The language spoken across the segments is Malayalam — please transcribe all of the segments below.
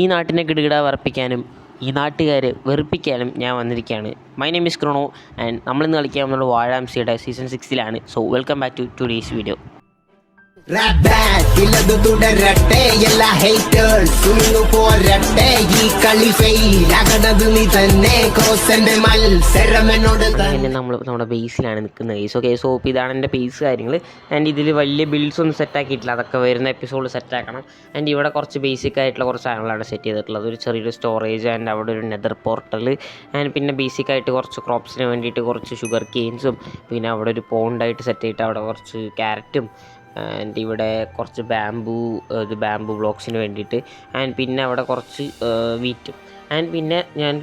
ഈ നാട്ടിനെ കിടുകിട വറപ്പിക്കാനും ഈ നാട്ടുകാരെ വെറുപ്പിക്കാനും ഞാൻ വന്നിരിക്കുകയാണ്. My name is Crono and നമ്മളിന്ന് കളിക്കാൻ പോകുന്നത് വാഴാംസിയുടെ season സിക്സിലാണ് so welcome back to today's video ഇല്ലത് തുടരട്ടെ എല്ലാ ഹേറ്റേഴ്സ് സുനിന്നു പോരട്ടെ ഈ കളി ഫെയിൽ ആകണത് നീ തന്നെ ക്രോസന്റെ മത്സരം എന്നോട് തന്നെ നമ്മൾ നമ്മുടെ ബേസിലാണ് നിൽക്കുന്നത്. കേസ് ഓക്കെ സോ ഇതാണ് എന്റെ ബേസ് കാര്യങ്ങൾ ആൻഡ് ഇതിൽ വലിയ ബിൽഡ്സ് ഒന്നും സെറ്റ് ആക്കിയിട്ടില്ല. അതൊക്കെ വരുന്ന എപ്പിസോഡ് സെറ്റ് ആക്കണം. ആൻഡ് ഇവിടെ കുറച്ച് ബേസിക് ആയിട്ടുള്ള കുറച്ച് സാധനങ്ങളാണ് സെറ്റ് ചെയ്തിട്ടുള്ളത്. ഒരു ചെറിയൊരു സ്റ്റോറേജ് ആൻഡ് അവിടെ ഒരു നെതർ പോർട്ടൽ ആൻഡ് പിന്നെ ബേസിക് ആയിട്ട് കുറച്ച് ക്രോപ്സിന് വേണ്ടിയിട്ട് കുറച്ച് ഷുഗർ കെയിൻസും പിന്നെ അവിടെ ഒരു പോണ്ടായിട്ട് സെറ്റ് ചെയ്തിട്ട് അവിടെ കുറച്ച് ക്യാരറ്റും ആൻഡ് ഇവിടെ കുറച്ച് ബാംബു ഇത് ബാംബു ബ്ലോക്സിന് വേണ്ടിയിട്ട്. ആൻഡ് പിന്നെ അവിടെ കുറച്ച് വീറ്റും ആൻഡ് പിന്നെ ഞാൻ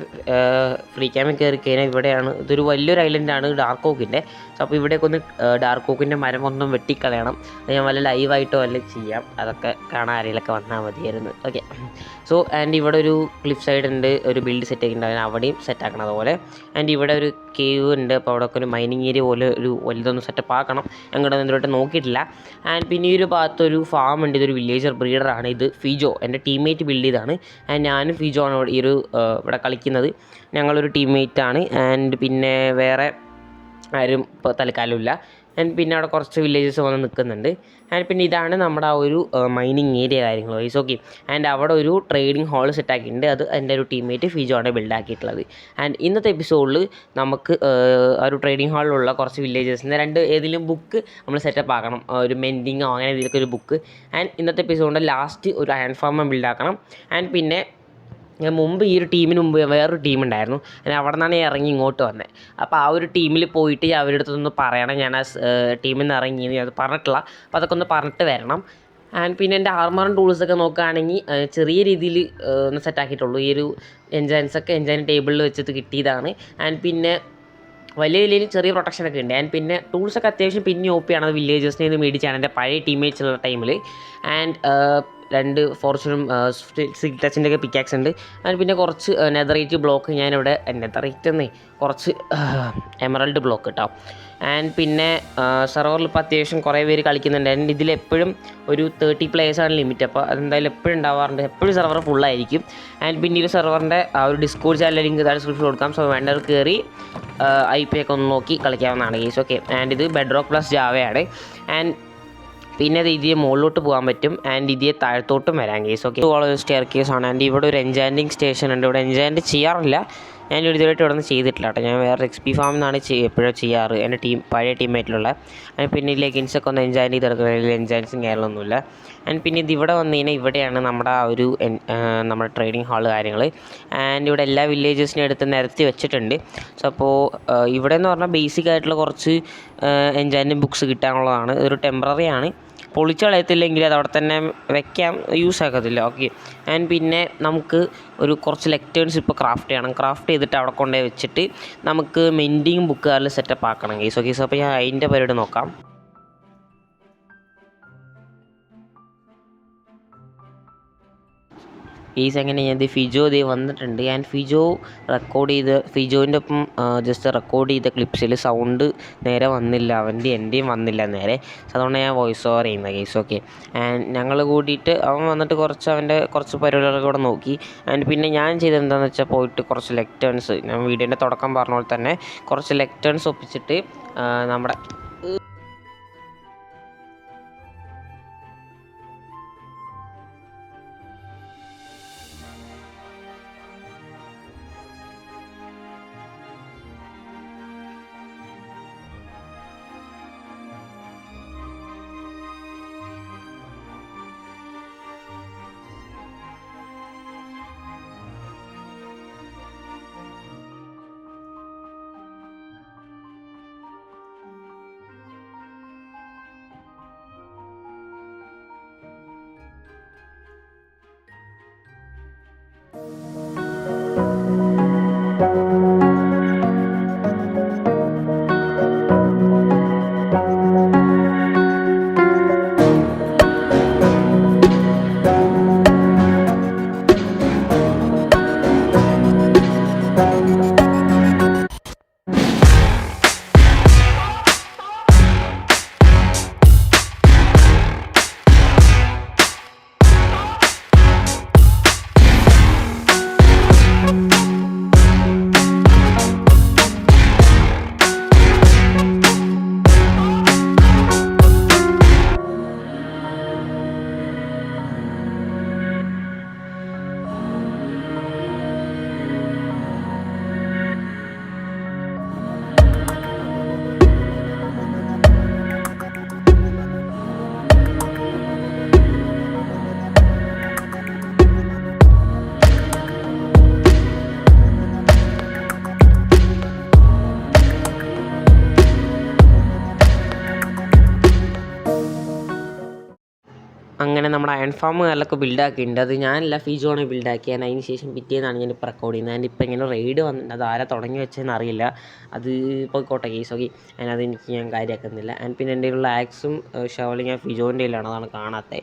ഫ്രീ ക്യാമിൽ കയറി കഴിഞ്ഞാൽ ഇവിടെയാണ് ഇതൊരു വലിയൊരു ഐലൻഡാണ് ഡാർക്ക് ഓക്കിന്റെ അപ്പോൾ ഇവിടേക്ക് ഒന്ന് ഡാർക്ക് ഓക്കിന്റെ മരം ഒന്നും വെട്ടിക്കളയണം. അത് ഞാൻ വല്ല ലൈവായിട്ടോ വല്ല ചെയ്യാം. അതൊക്കെ കാണാൻ ആരെങ്കിലൊക്കെ വന്നാൽ മതിയായിരുന്നു. ഓക്കെ സോ ആൻഡ് ഇവിടെ ഒരു ക്ലിഫ് സൈഡ് ഉണ്ട് ഒരു ബിൽഡ് സെറ്റ് ആക്കിയിട്ടുണ്ട് അവിടെയും സെറ്റ് ആക്കണം അതുപോലെ. ആൻഡ് ഇവിടെ ഒരു കേവ് ഉണ്ട് അപ്പോൾ അവിടെ ഒരു മൈനിങ് ഏരിയ പോലെ ഒരു വലുതൊന്ന് സെറ്റപ്പ് ആക്കണം. ഞങ്ങളുടെ ഇതിലോട്ട് നോക്കിയിട്ടില്ല. ആൻഡ് പിന്നെ ഈ ഒരു ഭാഗത്ത് ഒരു ഫാം ഉണ്ട് ഇതൊരു വില്ലേജർ ബ്രീഡറാണ് ഇത് ഫിജോ എന്റെ ടീംമേറ്റ് ബിൽഡ് ചെയ്താണ് ആൻഡ് ഞാനും ഫിജോ ആണ് ഈ ഒരു ഇവിടെ കളിക്കുന്നത്. ഞങ്ങളൊരു ആണ്. ആൻഡ് പിന്നെ വേറെ ആരും ഇപ്പോൾ തൽക്കാലമില്ല. ആൻഡ് പിന്നെ അവിടെ കുറച്ച് വില്ലേജസ് വന്ന് നിൽക്കുന്നുണ്ട്. ആൻഡ് പിന്നെ ഇതാണ് നമ്മുടെ ആ ഒരു മൈനിങ് ഏരിയ കാര്യങ്ങൾ വൈസ് ഓക്കെ ആൻഡ് അവിടെ ഒരു ട്രേഡിംഗ് ഹാൾ സെറ്റാക്കിയിട്ടുണ്ട് അത് എന്റെ ഒരു ടീംമേറ്റ് ഫിജോ ആണ് ബിൽഡാക്കിയിട്ടുള്ളത് ആൻഡ് ഇന്നത്തെ എപ്പിസോഡിൽ നമുക്ക് ആ, ഒരു ട്രേഡിംഗ് ഹാളിലുള്ള കുറച്ച് വില്ലേജസിന്റെ രണ്ട് ഏതെങ്കിലും ബുക്ക് നമ്മൾ സെറ്റപ്പ് ആക്കണം. ഒരു മെൻഡിങ്ങോ അങ്ങനെ ഇതിലൊക്കെ ഒരു ബുക്ക് ആൻഡ് ഇന്നത്തെ എപ്പിസോഡിന്റെ ലാസ്റ്റ് ഒരു ഹാൻഡ് ഫാം ബിൽഡാക്കണം ആൻഡ് പിന്നെ ഞാൻ മുമ്പ് ഈ ഒരു ടീമിന് മുമ്പ് വേറൊരു ടീം ഉണ്ടായിരുന്നു. ഞാൻ അവിടെ നിന്നാണ് ഞാൻ ഇറങ്ങി ഇങ്ങോട്ട് വന്നത് അപ്പോൾ ആ ഒരു ടീമിൽ പോയിട്ട് ഞാൻ അവരുടെ അടുത്തൊന്ന് പറയണം. ഞാൻ ആ ടീമിൽ നിന്ന് ഇറങ്ങി അത് പറഞ്ഞിട്ടില്ല. അപ്പോൾ അതൊക്കെ ഒന്ന് പറഞ്ഞിട്ട് വരണം. ആൻഡ് പിന്നെ എന്റെ ആർമറും ടൂൾസൊക്കെ നോക്കുകയാണെങ്കിൽ ചെറിയ രീതിയിൽ ഒന്ന് സെറ്റാക്കിയിട്ടുള്ളൂ ഈ ഒരു എൻജൈൻസൊക്കെ എൻജൈൻ ടേബിളിൽ വെച്ചിട്ട് കിട്ടിയതാണ്. ആൻഡ് പിന്നെ വലിയ വലിയ ചെറിയ പ്രൊട്ടക്ഷനൊക്കെ ഉണ്ട്. ആൻഡ് പിന്നെ ടൂൾസൊക്കെ അത്യാവശ്യം പിന്നെ ഓപ്പിയാണ് അത് വില്ലേജേഴ്സിനെ നിന്ന് മേടിച്ചാണ് എന്റെ പഴയ ടീമേറ്റ്സ് ഉള്ള ടൈമിൽ ആൻഡ് രണ്ട് ഫോർച്യൂണും സിക് ടച്ചിന്റെ ഒക്കെ പിക്കാക്സ് ഉണ്ട്. ആൻഡ് പിന്നെ കുറച്ച് നെതറേറ്റ് ബ്ലോക്ക് ഞാനിവിടെ നെതറേറ്റ് എന്നേ കുറച്ച് എമറൽഡ് ബ്ലോക്ക് കേട്ടോ ആൻഡ് പിന്നെ സെർവറിൽ ഇപ്പോൾ അത്യാവശ്യം കുറേ പേര് കളിക്കുന്നുണ്ട്. ആൻഡ് ഇതിലെപ്പോഴും ഒരു തേർട്ടി ആണ് ലിമിറ്റ് അപ്പോൾ അതെന്തായാലും എപ്പോഴും ഉണ്ടാവാറുണ്ട്. എപ്പോഴും സെർവർ ഫുള്ളായിരിക്കും ആൻഡ് പിന്നെ ഈ സെർവറിന്റെ ആ ഒരു ഡിസ്കോഡ് ചാനൽ ലിങ്ക് താഴെ ഡിസ്ക്രിപ്ഷൻ കൊടുക്കാം. സോ വേണ്ടവർ കയറി ഐ പി ഒക്കെ ഒന്ന് നോക്കി കളിക്കാവുന്നതാണ് കേസ് ഓക്കെ ആൻഡ് ഇത് ബെഡ് റോക്ക് പ്ലസ് ജാവയാണ് ആൻഡ് പിന്നെ അത് ഇതിയെ മുകളിലോട്ട് പോകാൻ പറ്റും ആൻഡ് ഇതിയെ താഴത്തോട്ടും വരാൻ കേസ് ഓക്കെ ഒരു സ്റ്റെയർ കേസ് ആണ്. ആൻഡ് ഇവിടെ ഒരു എൻജാന്റിങ് സ്റ്റേഷൻ ഉണ്ട്. ഇവിടെ എൻജാന്റ് ചെയ്യാറില്ല. ഞാൻ ഇതുവരെയായിട്ട് ഇവിടെ നിന്ന് ചെയ്തിട്ടില്ല കേട്ടോ. ഞാൻ വേറെ എക്സ് പി ഫാമിൽ നിന്നാണ് എപ്പോഴും ചെയ്യാറ്. എന്റെ ടീം പഴയ ടീമേറ്റിലുള്ള ആൻഡ് പിന്നെ ഈ ലെഗിൻസൊക്കെ ഒന്ന് എൻജോയ് ചെയ്ത് എടുക്കുന്നത് എൻജോയ്സും കാര്യങ്ങളൊന്നുമില്ല ആൻഡ് പിന്നെ ഇത് ഇവിടെ വന്നു കഴിഞ്ഞാൽ ഇവിടെയാണ് നമ്മുടെ ആ ഒരു നമ്മുടെ ട്രേഡിംഗ് ഹാൾ കാര്യങ്ങൾ ആൻഡ് ഇവിടെ എല്ലാ വില്ലേജസിനും എടുത്ത് നിരത്തി വെച്ചിട്ടുണ്ട്. സോ അപ്പോൾ ഇവിടെ എന്ന് പറഞ്ഞാൽ ബേസിക് ആയിട്ടുള്ള കുറച്ച് എൻജോയ്മെന്റ് ബുക്സ് കിട്ടാനുള്ളതാണ്. ഇതൊരു ടെമ്പററി ആണ്. പൊളിച്ച് കളയത്തില്ലെങ്കിൽ അത് അവിടെ തന്നെ വെക്കാം യൂസ് ആക്കത്തില്ല ഓക്കെ ആൻഡ് പിന്നെ നമുക്ക് ഒരു കുറച്ച് ലെക്റ്റേൺസ് ഇപ്പോൾ ക്രാഫ്റ്റ് ചെയ്യണം. ക്രാഫ്റ്റ് ചെയ്തിട്ട് അവിടെ കൊണ്ടുപോയി വെച്ചിട്ട് നമുക്ക് മെന്റിങ് ബുക്കുകാരിൽ സെറ്റപ്പ് ആക്കണം കേസ് ഓക്കെ സോ അപ്പോൾ ഞാൻ അതിന്റെ പരിപാടി നോക്കാം. ഈസ് എങ്ങനെ ഞാൻ ഫിജോ ദേ വന്നിട്ടുണ്ട്. ഞാൻ ഫിജോ റെക്കോർഡ് ചെയ്ത് ഫിജോന്റെ ഒപ്പം ജസ്റ്റ് റെക്കോർഡ് ചെയ്ത ക്ലിപ്സിൽ സൗണ്ട് നേരെ വന്നില്ല. അവന്റെ എന്റെയും വന്നില്ല നേരെ. അതുകൊണ്ട് ഞാൻ വോയിസ് ഓവർ ചെയ്യുന്ന കേസ് ഓക്കെ ആൻഡ് ഞങ്ങൾ കൂടിയിട്ട് അവൻ വന്നിട്ട് കുറച്ച് അവന്റെ കുറച്ച് പരിപാടികളൊക്കെ കൂടെ നോക്കി. ആൻഡ് പിന്നെ ഞാൻ ചെയ്തത് എന്താണെന്ന് വെച്ചാൽ പോയിട്ട് കുറച്ച് ലെക്ടേൺസ് ഞാൻ വീഡിയോന്റെ തുടക്കം പറഞ്ഞ പോലെ തന്നെ കുറച്ച് ലെക്ടേൺസ് ഒപ്പിച്ചിട്ട് നമ്മുടെ നമ്മുടെ അയൺ ഫാം കാലൊക്കെ ബിൽഡാക്കിയിട്ടുണ്ട് അത് ഞാനല്ല ഫിജോണ് ബിൽഡാക്കി അതിന് ശേഷം പിറ്റേന്നാണ് ഞാൻ ഇപ്പോൾ റെക്കോർഡ് ചെയ്യുന്നത്. അതിന്റെ ഇപ്പോൾ ഇങ്ങനെ റെയ്ഡ് വന്നിട്ടുണ്ട് അത് ആരാ തുടങ്ങി വെച്ചതെന്ന് അറിയില്ല. അത് പോയിക്കോട്ടെ കേസ് ഓക്കെ അതിനകത്ത് അതെനിക്ക് ഞാൻ കാര്യമാക്കുന്നില്ല ആൻഡ് പിന്നെ എന്റെ ഉള്ള ആക്സും ഷവലും ഞാൻ ഫിജോന്റെ കയ്യിലാണ്. അതാണ് കാണാത്തത്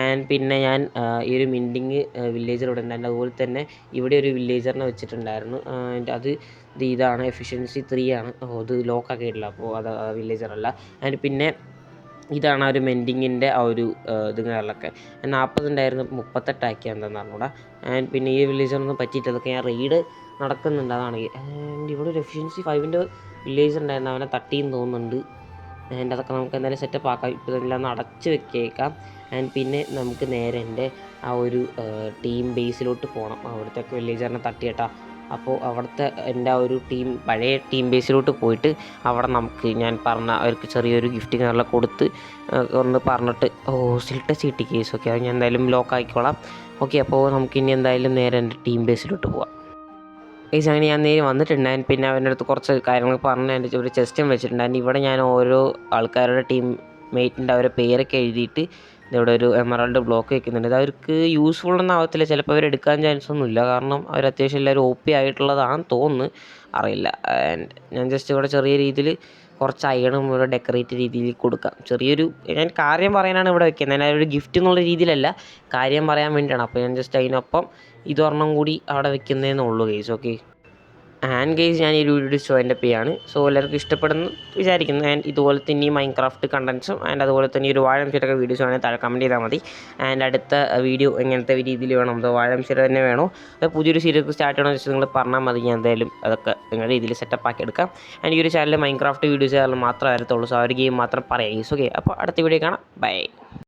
ആൻഡ് പിന്നെ ഞാൻ ഈ ഒരു മിൻഡിങ് വില്ലേജർ ഇവിടെ ഉണ്ടായിരുന്നു. അതുപോലെ തന്നെ ഇവിടെ ഒരു വില്ലേജറിനെ വെച്ചിട്ടുണ്ടായിരുന്നു. അത് ഇത് ഇതാണ്. എഫിഷ്യൻസി ത്രീ ആണ്. അത് ലോക്കാക്കിയിട്ടില്ല അപ്പോൾ അത് വില്ലേജറല്ല ആൻഡ് പിന്നെ ഇതാണ് ആ ഒരു മെൻഡിങ്ങിന്റെ ആ ഒരു ഇതുകളിലൊക്കെ നാൽപ്പതുണ്ടായിരുന്നു മുപ്പത്തെട്ടാക്കി എന്താണെന്ന് അറിഞ്ഞൂടാ. ആൻഡ് പിന്നെ ഈ വില്ലേജറൊന്നും പറ്റിയിട്ടില്ല അതൊക്കെ ഞാൻ റെയ്ഡ് നടക്കുന്നുണ്ട് അതാണ്. ആൻഡ് ഇവിടെ ഒരു എഫിഷ്യൻസി ഫൈവിന്റെ വില്ലേജ് ഉണ്ടായിരുന്നു അവനെ തട്ടിയെന്ന് തോന്നുന്നുണ്ട്. ആൻഡ് അതൊക്കെ നമുക്ക് എന്തായാലും സെറ്റപ്പ് ആക്കാം. ഇപ്പോൾ ഇതെല്ലാം ഒന്ന് അടച്ച് വെക്കേക്കാം. ആൻഡ് പിന്നെ നമുക്ക് നേരെ എന്റെ ആ ഒരു ടീം ബേസിലോട്ട് പോകണം അവിടുത്തെ വില്ലേജറിനെ തട്ടിയിട്ടാ. അപ്പോൾ അവിടുത്തെ എന്റെ ആ ഒരു ടീം പഴയ ടീം ബേസിലോട്ട് പോയിട്ട് അവിടെ നമുക്ക് ഞാൻ പറഞ്ഞ അവർക്ക് ചെറിയൊരു ഗിഫ്റ്റ് കാര്യങ്ങളൊക്കെ കൊടുത്ത് ഒന്ന് പറഞ്ഞിട്ട് ഓ സിൽട്ട സീട്ടി ഓക്കെ അത് ഞാൻ എന്തായാലും ലോക്ക് ആക്കിക്കോളാം. ഓക്കെ അപ്പോൾ നമുക്ക് ഇനി എന്തായാലും നേരെ എന്റെ ടീം ബേസിലോട്ട് പോവാം. ഏസ് അങ്ങനെ ഞാൻ നേരെ വന്നിട്ടുണ്ടായിരുന്നു. പിന്നെ അവന്റെ അടുത്ത് കുറച്ച് കാര്യങ്ങൾ പറഞ്ഞ് എന്റെ ഒരു ചെസ്റ്റും വെച്ചിട്ടുണ്ടായിരുന്നു. ഇവിടെ ഞാൻ ഓരോ ആൾക്കാരുടെ ടീം മേറ്റിന്റെ അവരെ പേരൊക്കെ എഴുതിയിട്ട് ഇവിടെ ഒരു എമറാൾഡ് ബ്ലോക്ക് വെക്കുന്നുണ്ട്. ഇത് അവർക്ക് യൂസ്ഫുൾ ഒന്നും ആവത്തില്ല. ചിലപ്പോൾ അവർ എടുക്കാൻ ചാൻസ് ഒന്നുമില്ല കാരണം അവർ അത്യാവശ്യം എല്ലാവരും ഒ പി ആയിട്ടുള്ളതാണെന്ന് തോന്നുന്നു. അറിയില്ല. ആൻഡ് ഞാൻ ജസ്റ്റ് ഇവിടെ ചെറിയ രീതിയിൽ കുറച്ച് അയണും ഇവിടെ ഡെക്കറേറ്റ് രീതിയിൽ കൊടുക്കാം. ചെറിയൊരു ഞാൻ കാര്യം പറയാനാണ് ഇവിടെ വെക്കുന്നത്. ഞാൻ ഒരു ഗിഫ്റ്റ് എന്നുള്ള രീതിയിലല്ല. കാര്യം പറയാൻ വേണ്ടിയാണ്. അപ്പോൾ ഞാൻ ജസ്റ്റ് അതിനൊപ്പം ഇതൊരെണ്ണം കൂടി അവിടെ വെക്കുന്നതെന്നുള്ളൂ കേസ് ഓക്കെ ആൻഡ് ഗെയ്സ് ഞാൻ ഈ വീഡിയോ ജോയിന്റെ പേ പേയാണ് സോ എല്ലാവർക്കും ഇഷ്ടപ്പെടുന്നു വിചാരിക്കുന്നു. ആൻഡ് ഇതുപോലെ തന്നെ ഈ മൈൻ ക്രാഫ്റ്റ് കണ്ടൻസും ആൻഡ് അതുപോലെ തന്നെ ഒരു വാഴം ചീരൊക്കെ വീഡിയോസ് വേണമെങ്കിൽ താഴെ കമന്റ് ചെയ്താൽ മതി. ആൻഡ് അടുത്ത വീഡിയോ എങ്ങനത്തെ രീതിയിൽ വേണം? അതോ വാഴം ചിര തന്നെ വേണോ? അതോ പുതിയൊരു സീരീസ് സ്റ്റാർട്ട് ചെയ്യണമെന്ന് വെച്ചാൽ നിങ്ങൾ പറഞ്ഞാൽ മതി. ഞാൻ എന്തായാലും അതൊക്കെ നിങ്ങളുടെ രീതിയിൽ സെറ്റപ്പ് ആക്കി എടുക്കാം. ആൻഡ് ഈ ഒരു ചാനലിൽ മൈൻ ക്രാഫ്റ്റ് വീഡിയോസ് മാത്രമേ വരത്തുള്ളൂ. സോ ആ ഒരു ഗെയിം മാത്രം പറയാം. ഈസ് ഓക്കെ അപ്പോൾ അടുത്ത വീഡിയോ കാണാം. ബൈ